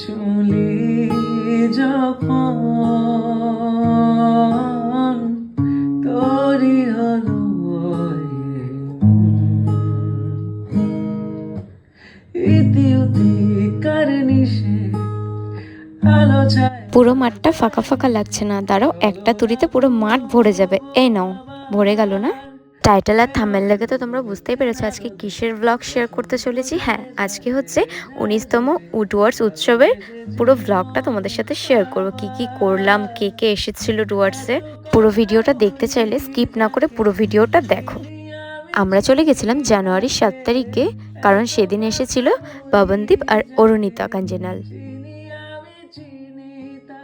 চুলি যখন তরি হলো ইতি উতি কারণি সে আলো পুরো মাঠটা ফাঁকা ফাঁকা লাগছে না, দাঁড়াও, একটা তুড়িতে পুরো মাঠ ভরে যাবে। এই নাও, ভরে গেল না? টাইটেল আর থামেল লেগে তো তোমরা বুঝতেই পেরেছ, আজকে কিসের ব্লগ শেয়ার করতে চলেছি? হ্যাঁ আজকে হচ্ছে উনিশতম উডওয়ার্ডস উৎসবের পুরো ব্লগটা তোমাদের সাথে শেয়ার করব। কি কি করলাম, কে কে এসেছিল ডুয়ার্সে পুরো ভিডিওটা দেখতে চাইলে স্কিপ না করে পুরো ভিডিওটা দেখো। আমরা চলে গেছিলাম জানুয়ারির সাত তারিখে, কারণ সেদিন এসেছিল পবনদীপ আর অরুণিতা কাঞ্জেনাল।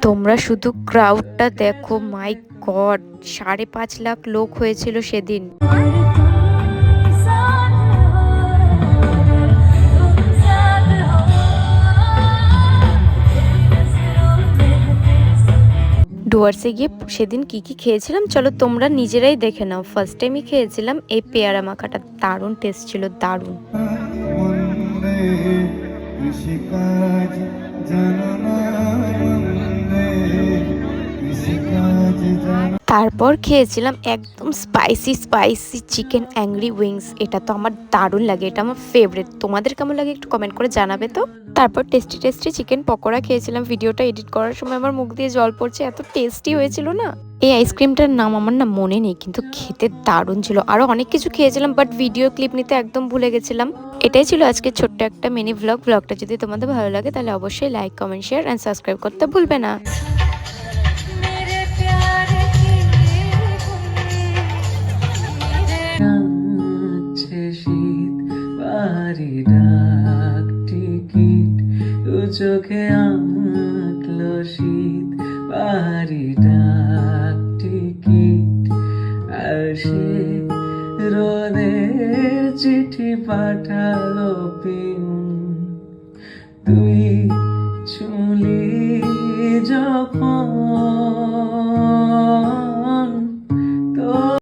তোমরা শুধু ক্রাউডটা দেখো মাই গড, সাড়ে পাঁচ লাখ লোক হয়েছিল সেদিন। ডুয়ার্সে গিয়ে সেদিন কি কি খেয়েছিলাম? চলো তোমরা নিজেরাই দেখে নাও। ফার্স্ট টাইমই খেয়েছিলাম এই পেয়ারা মাখাটা। দারুণ টেস্ট ছিল, দারুণ। তারপর খেয়েছিলাম একদম spicy spicy chicken angry wings এটা তো আমার দারুণ লাগে, এটা আমার ফেভারিট তোমাদের কেমন লাগে একটু কমেন্ট করে জানাবে তো? তারপর টেস্টি টেস্টি চিকেন পকোড়া খেয়েছিলাম। ভিডিওটা এডিট করার সময় আমার মুখ দিয়ে জল পড়ছে, এত টেস্টি হয়েছিল না। এই আইসক্রিমটার নাম আমার না মনে নেই, কিন্তু খেতে দারুণ ছিল। আরও অনেক কিছু খেয়েছিলাম বাট ভিডিও ক্লিপ নিতে একদম ভুলে গেছিলাম। এটাই ছিল আজকে ছোট্ট একটা মিনি ভ্লগ ভ্লগটা যদি তোমাদের ভালো লাগে, তাহলে অবশ্যই like comment share and subscribe করতে ভুলবে না। বাড়ি ডাক টিকিট, দু চোখে আঁকলো শীত। বাড়ি ডাক টিকিট আসে সে রোদের চিঠি পাঠালো পিন। তুই